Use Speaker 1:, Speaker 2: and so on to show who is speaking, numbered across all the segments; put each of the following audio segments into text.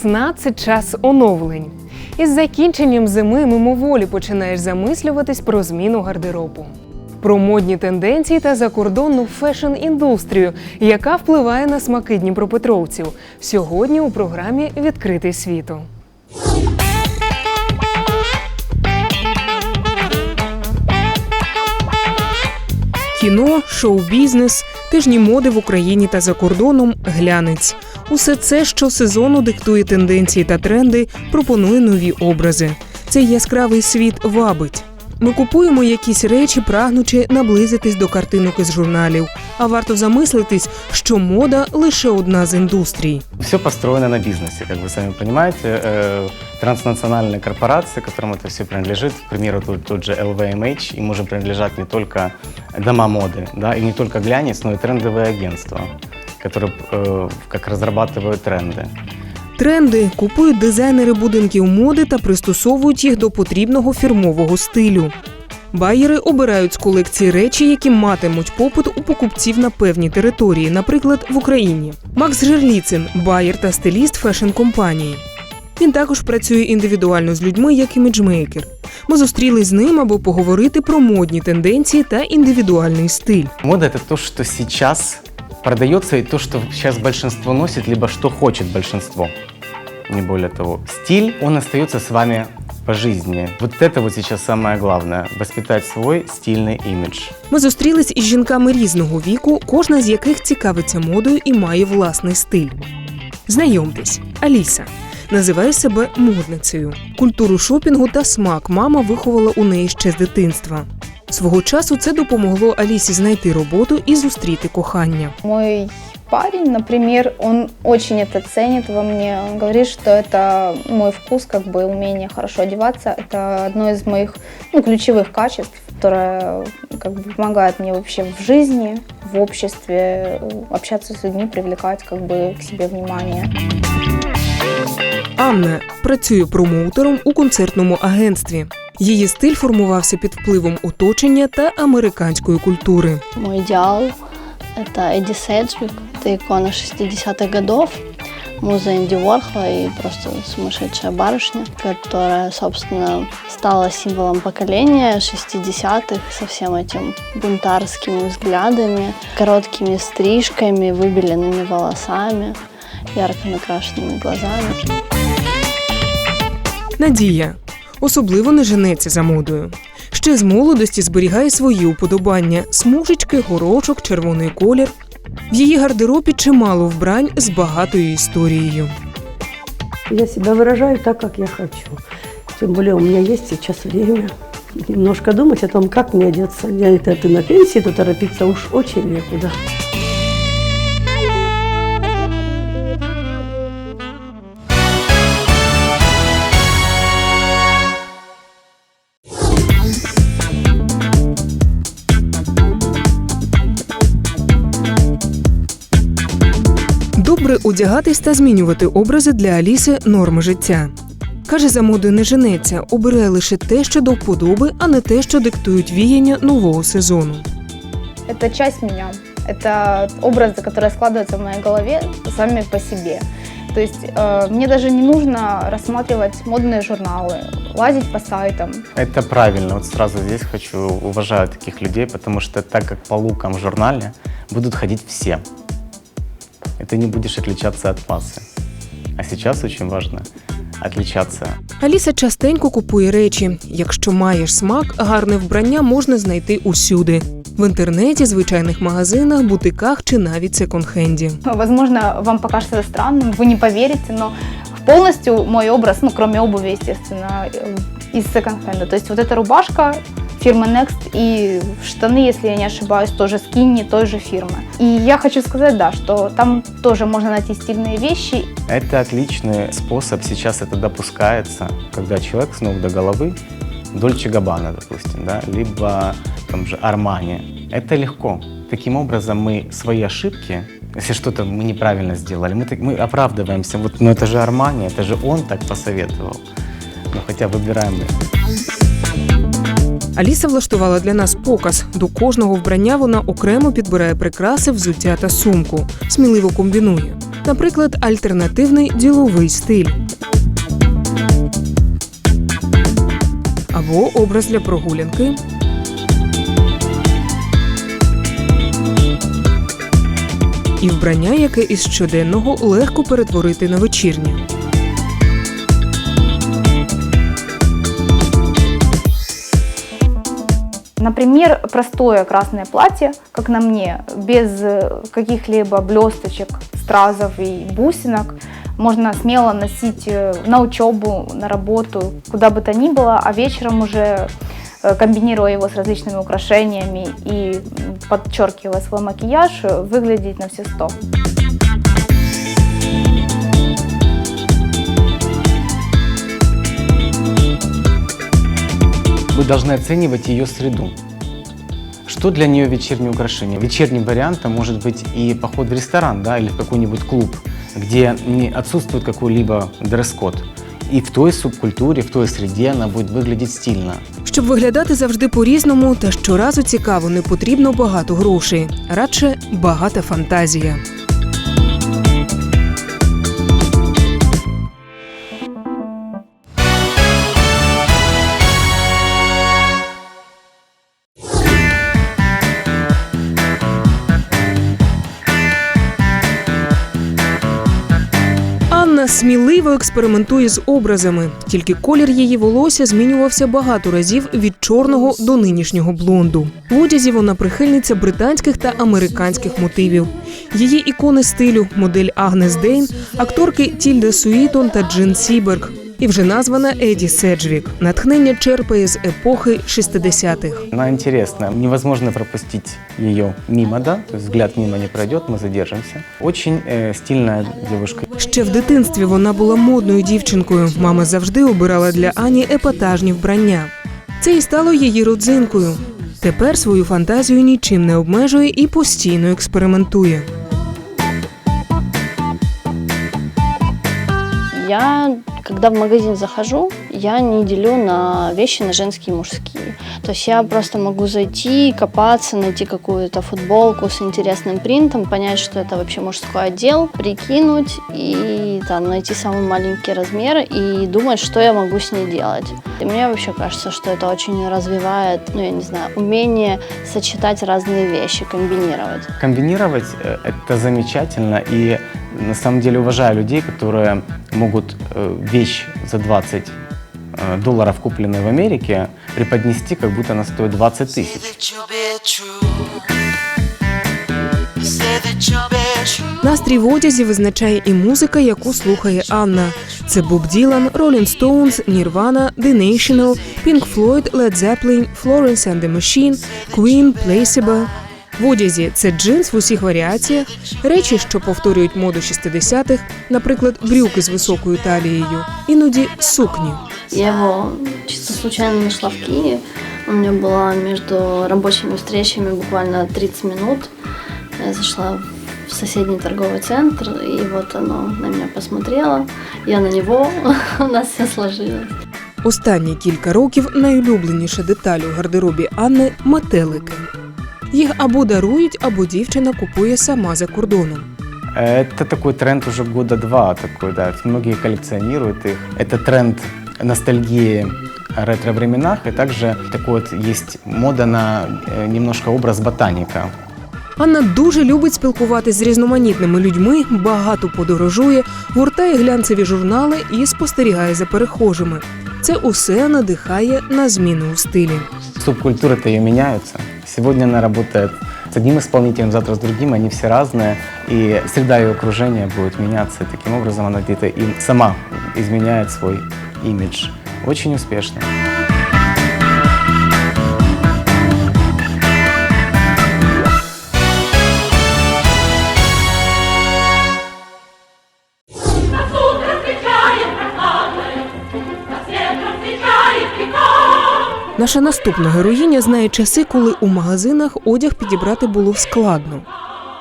Speaker 1: Весна це час оновлень. Із закінченням зими мимоволі починаєш замислюватись про зміну гардеробу. Про модні тенденції та закордонну фешн-індустрію, яка впливає на смаки дніпропетровців. Сьогодні у програмі Відкритий світу. Кіно, шоу-бізнес, тижні моди в Україні та за кордоном, глянець. Усе це щосезону диктує тенденції та тренди, пропонує нові образи. Цей яскравий світ вабить. Ми купуємо якісь речі, прагнучи наблизитись до картинок із журналів. А варто замислитись, що мода лише одна з індустрій.
Speaker 2: Все построено на бизнесе, как вы сами понимаете. Э, Транснациональные корпорации, которым это все принадлежит, к примеру, тот, тот же LVMH, им уже принадлежат не только дома моды, да, и не только глянец, но и трендовые агентства, которые э, как разрабатывают тренды.
Speaker 1: Тренди купують дизайнери будинків моди та пристосовують їх до потрібного фірмового стилю. Байери обирають з колекції речі, які матимуть попит у покупців на певній території, наприклад, в Україні. Макс Жерліцин байер та стиліст фешн-компанії. Він також працює індивідуально з людьми як іміджмейкер. Ми зустрілись з ним, аби поговорити про модні тенденції та індивідуальний стиль.
Speaker 2: Мода это то, что сейчас продается, и то, что сейчас большинство носит, либо что хочет большинство. Не более того. Стиль, он остается с вами по жизни. Вот это вот сейчас самое главное. Воспитать свой стильный имидж.
Speaker 1: Ми зустрілись із жінками різного віку, кожна з яких цікавиться модою і має власний стиль. Знайомтесь, Аліса. Називає себе модницею. Культуру шопінгу та смак мама виховала у неї ще з дитинства. Свого часу це допомогло Алісі знайти роботу і зустріти кохання.
Speaker 3: Мой парень, например, он очень это ценит во мне. Он говорит, что это мой вкус, как бы умение хорошо одеваться. Это одно из моих ну, ключевых качеств, которое как бы помогает мне вообще в жизни, в обществе, э, общаться с людьми, привлекать как бы к себе внимание.
Speaker 1: Анна працює промоутером у концертному агентстві. Її стиль формувався під впливом оточення та американської культури.
Speaker 4: Мой идеал – это Эдди Седжвик, это икона 60-х годов, муза Энди Уорхола и просто сумасшедшая барышня, которая, собственно, стала символом поколения 60-х со всем этим бунтарскими взглядами, короткими стрижками, выбеленными волосами, ярко накрашенными глазами.
Speaker 1: Надія особливо не женеться за модою. Ще з молодості зберігає свої уподобання: смужечки, горошок, червоний колір. В її гардеробі чимало вбрань з багатою історією.
Speaker 5: Я себя выражаю так, как я хочу. Тем более у меня есть сейчас время немножко думать о том, как мне одеться. Я это ты на пенсии, то торопиться уж очень некуда.
Speaker 1: одягатись та змінювати образи для Аліси норма життя. Каже, за модою не женеться, обирає лише те, що до вподоби, а не те, що диктують віяння нового сезону.
Speaker 3: Это часть меня. Это образы, которые складываются в моей голове сами по себе. То есть э, мне даже не нужно рассматривать модные журналы, лазить по сайтам.
Speaker 2: Это правильно. Вот сразу здесь хочу, уважаю таких людей, потому что так как по лукам в журнале будут ходить все. И ты не будешь отличаться от массы. А сейчас очень важно отличаться.
Speaker 1: Аліса частенько купує речі. Якщо маєш смак, гарне вбрання можна знайти усюди: в інтернеті, звичайних магазинах, бутиках чи навіть секонд-хенді.
Speaker 3: Возможно, вам покажется это странным, вы не поверите, но полностью мой образ, ну, кроме обуви, естественно, э, из секонд-хенда. То есть вот эта рубашка фирмы Next и штаны, если я не ошибаюсь, тоже скинни той же фирмы. И я хочу сказать, да, что там тоже можно найти стильные вещи.
Speaker 2: Это отличный способ, сейчас это допускается, когда человек с ног до головы, Дольче Габбана, допустим, да, либо там же Армани. Это легко. Таким образом мы свои ошибки, если что-то мы неправильно сделали, мы, так, мы оправдываемся. Вот, ну это же Армани, это же он так посоветовал. Ну хотя выбираем мы.
Speaker 1: Аліса влаштувала для нас показ. До кожного вбрання вона окремо підбирає прикраси, взуття та сумку. Сміливо комбінує. Наприклад, альтернативний діловий стиль. Або образ для прогулянки. І вбрання, яке із щоденного легко перетворити на вечірнє.
Speaker 3: Например, простое красное платье, как на мне, без э, каких-либо блесточек, стразов и бусинок. Можно смело носить э, на учебу, на работу, куда бы то ни было, а вечером уже э, комбинируя его с различными украшениями и подчеркивая свой макияж, выглядеть на все сто.
Speaker 2: Вы должны оценивать ее среду. Что для нее вечернее украшение? Вечерним вариантом может быть и поход в ресторан да, или в какой-нибудь клуб, где не отсутствует какой-либо дресс-код. И в той субкультуре, в той среде она будет выглядеть стильно.
Speaker 1: Щоб виглядати завжди по-різному та щоразу цікаво, не потрібно багато грошей, радше багата фантазія. Анна сміливо експериментує з образами, тільки колір її волосся змінювався багато разів від чорного до нинішнього блонду. В одязі вона прихильниця британських та американських мотивів. Її ікони стилю модель Агнес Дейн, акторки Тільда Суїтон та Джин Сіберг. І вже названа Еді Седжвік. Натхнення черпає з епохи 60-х.
Speaker 2: Она интересная, невозможно пропустить ее мимо, да, взгляд мимо не пройдет, мы задержимся. Очень э, стильная девушка.
Speaker 1: Ще в дитинстві вона була модною дівчинкою. Мама завжди обирала для Ані епатажні вбрання. Це і стало її родзинкою. Тепер свою фантазію нічим не обмежує і постійно експериментує.
Speaker 4: Я, когда в магазин захожу, я не делю на вещи на женские и мужские. То есть я просто могу зайти, копаться, найти какую-то футболку с интересным принтом, понять, что это вообще мужской отдел, прикинуть и там найти самый маленький размер и думать, что я могу с ней делать. И мне вообще кажется, что это очень развивает, ну я не знаю, умение сочетать разные вещи, комбинировать.
Speaker 2: Комбинировать э, это замечательно, и на самом деле уважаю людей, которые могут э, вещь за 20 э, долларов, купленную в Америке, преподнести, как будто она стоит 20 тысяч.
Speaker 6: that you'll be true. Say that you'll be true.
Speaker 1: Настрій в одязі визначає і музика, яку слухає Анна. Це Боб Ділан, Rolling Stones, Nirvana, The National, Pink Floyd, Led Zeppelin, Florence and the Machine, Queen, Placebo. В одязі це джинс в усіх варіаціях, речі, що повторюють моду 60-х, наприклад, брюки з високою талією, іноді сукні.
Speaker 4: Я его чисто случайно нашла в Киеве. У меня была между рабочими встречами буквально 30 минут. Я зашла в соседний торговый центр, и вот оно на меня посмотрело. Я на него, у нас все сложилось.
Speaker 1: Останні кілька років найулюбленіша деталь у гардеробі Анни метелики. Їх або дарують, або дівчина купує сама за кордоном.
Speaker 2: Это такой тренд уже года два такой, да. Многие коллекционируют их. Это тренд ностальгии о ретро-временах, и также такой вот есть мода на э, немножко образ ботаника.
Speaker 1: Анна дуже любить спілкуватись з різноманітними людьми, багато подорожує, гуртає глянцеві журнали і спостерігає за перехожими. Це усе надихає на зміну у стилі.
Speaker 2: Субкультуры-то ее меняются. Сегодня она работает с одним исполнителем, завтра с другим, они все разные, и среда ее окружения будет меняться. И таким образом она где-то сама изменяет свой имидж. Очень успешно.
Speaker 1: Наша наступна героїня знає часи, коли у магазинах одяг підібрати було складно.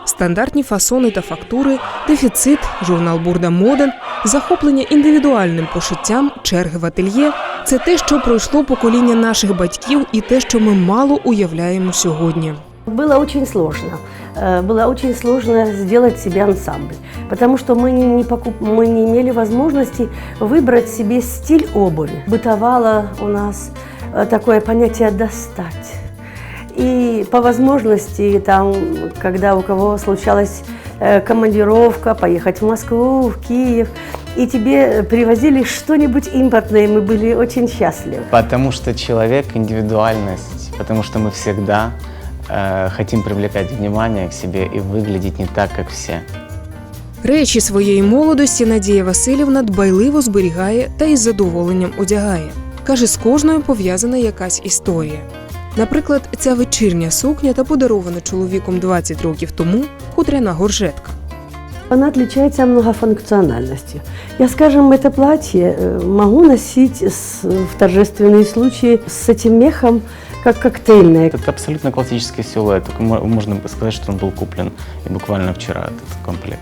Speaker 1: Стандартні фасони та фактури, дефіцит, журнал Бурда Моден Захоплення індивідуальним пошиттям, черги в ательє це те, що пройшло покоління наших батьків, і те, що ми мало уявляємо сьогодні.
Speaker 5: Было очень сложно. Э, Было очень сложно сделать себе ансамбль, потому что мы не, не покуп... мы не имели возможности выбрать себе стиль обуви. Бытовало у нас э, такое понятие «достать». И по возможности, там, когда у кого случалась э, командировка, поехать в Москву, в Киев, и тебе привозили что-нибудь импортное, мы были очень счастливы.
Speaker 2: Потому что человек – индивидуальность, потому что мы всегда э, хотим привлекать внимание к себе и выглядеть не так, как все.
Speaker 1: Речі своєї молодості Надія Васильівна дбайливо зберігає та із задоволенням одягає. Каже, з кожною пов'язана якась історія. Наприклад, ця вечірня сукня та подарована чоловіком 20 років тому хутряна горжетка.
Speaker 5: Она отличается многофункциональностью. Я, скажем, это платье э, могу носить с- в торжественные случаи с этим мехом, как коктейльное.
Speaker 2: Это абсолютно классический силуэт, только мо- можно сказать, что он был куплен и буквально вчера этот комплект.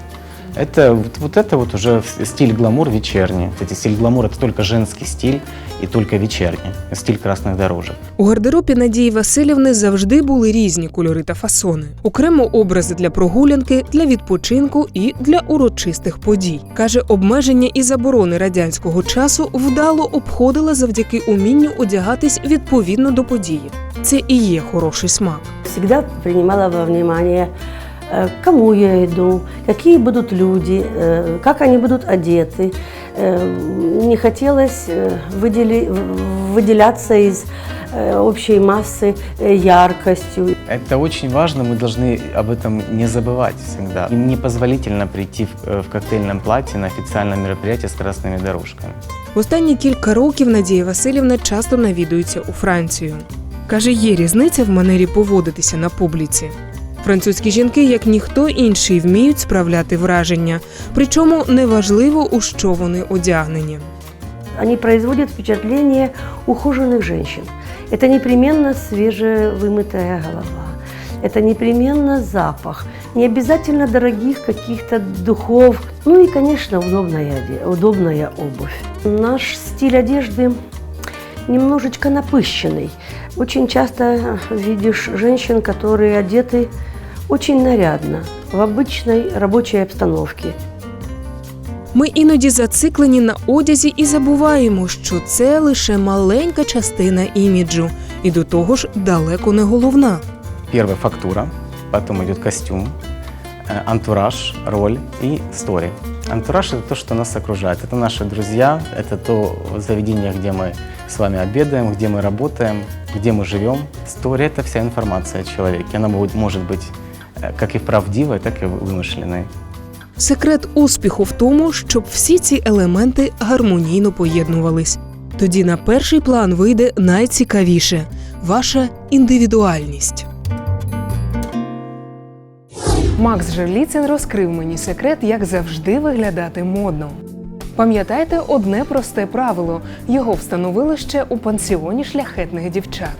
Speaker 2: Это вот, вот это вот уже в- стиль гламур вечерний. Кстати, стиль гламур это только женский стиль и только вечерний. Стиль красных дорожек.
Speaker 1: У гардеробі Надії Васильівни завжди були різні кольори та фасони. Окремо образи для прогулянки, для відпочинку і для урочистих подій. Каже, обмеження і заборони радянського часу вдало обходила завдяки умінню одягатись відповідно до події. Це і є хороший смак.
Speaker 5: Всегда принимала во внимание, э, к кому я иду, какие будут люди, э, как они будут одеты. Э, Не хотелось э, выдели- в- выделяться из э, общей массы э, яркостью.
Speaker 2: Это очень важно, мы должны об этом не забывать всегда. И непозволительно прийти в, э, в коктейльном платье на официальное мероприятие с красными дорожками.
Speaker 1: В останні кілька років Надія Васильівна часто навідується у Францію. Каже, є різниця в манері поводитися на публіці. Французькі жінки, як ніхто інший, вміють справляти враження, причому неважливо, у що вони одягнені.
Speaker 5: Они производят впечатление ухоженных женщин. Это непременно свежевымытая голова. Это непременно запах. Не обязательно дорогих каких-то духов. Ну и, конечно, удобная, оде- удобная обувь. Наш стиль одежды немножечко напыщенный. Очень часто видишь женщин, которые одеты очень нарядно, в обычной рабочей обстановке.
Speaker 1: Ми іноді зациклені на одязі і забуваємо, що це лише маленька частина іміджу, і до того ж далеко не головна.
Speaker 2: Первая фактура, потом идет костюм, э, антураж, роль и стори. Антураж – это то, что нас окружает. Это наши друзья, это то заведение, где мы с вами обедаем, где мы работаем, где мы живем. Стори – это вся информация о человеке. Она может может быть э, как и правдивой, так и вымышленной.
Speaker 1: Секрет успіху в тому, щоб всі ці елементи гармонійно поєднувались. Тоді на перший план вийде найцікавіше ваша індивідуальність. Макс Жерліцин розкрив мені секрет, як завжди виглядати модно. Пам'ятайте одне просте правило: його встановили ще у пансіоні шляхетних дівчат.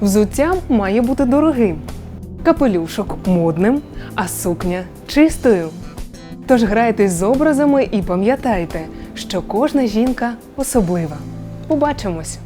Speaker 1: Взуття має бути дорогим, капелюшок модним, а сукня чистою. Тож грайтесь з образами і пам'ятайте, що кожна жінка особлива. Побачимось!